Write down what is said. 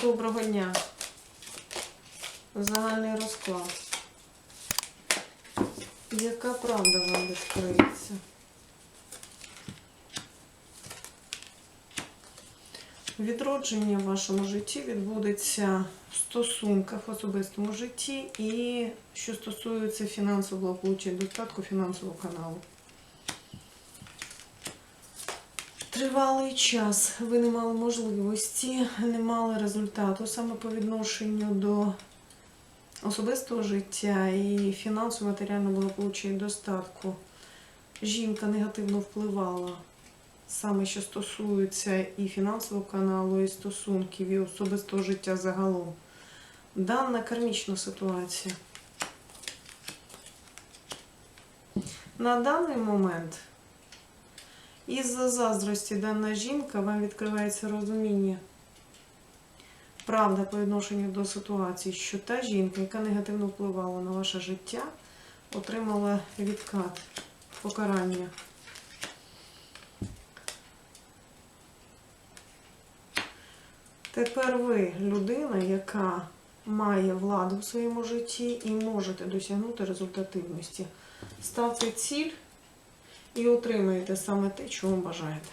Доброго дня. Загальний розклад. Яка правда вам відкриється? Відродження в вашому житті відбудеться в стосунках в особистому житті і що стосується фінансового благополуччя достатку фінансового каналу. Тривалий час ви не мали можливості, не мали результату саме по відношенню до особистого життя і фінансово матеріального благополуччя і достатку. Жінка негативно впливала саме що стосується і фінансового каналу, і стосунків, і особистого життя загалом. Дана кармічна ситуація. На даний момент із-за заздрості дана жінка вам відкривається розуміння. Правда по відношенню до ситуації, що та жінка, яка негативно впливала на ваше життя, отримала відкат, покарання. Тепер ви людина, яка має владу в своєму житті і можете досягнути результативності. Ставте ціль і отримаєте саме те, чого бажаєте.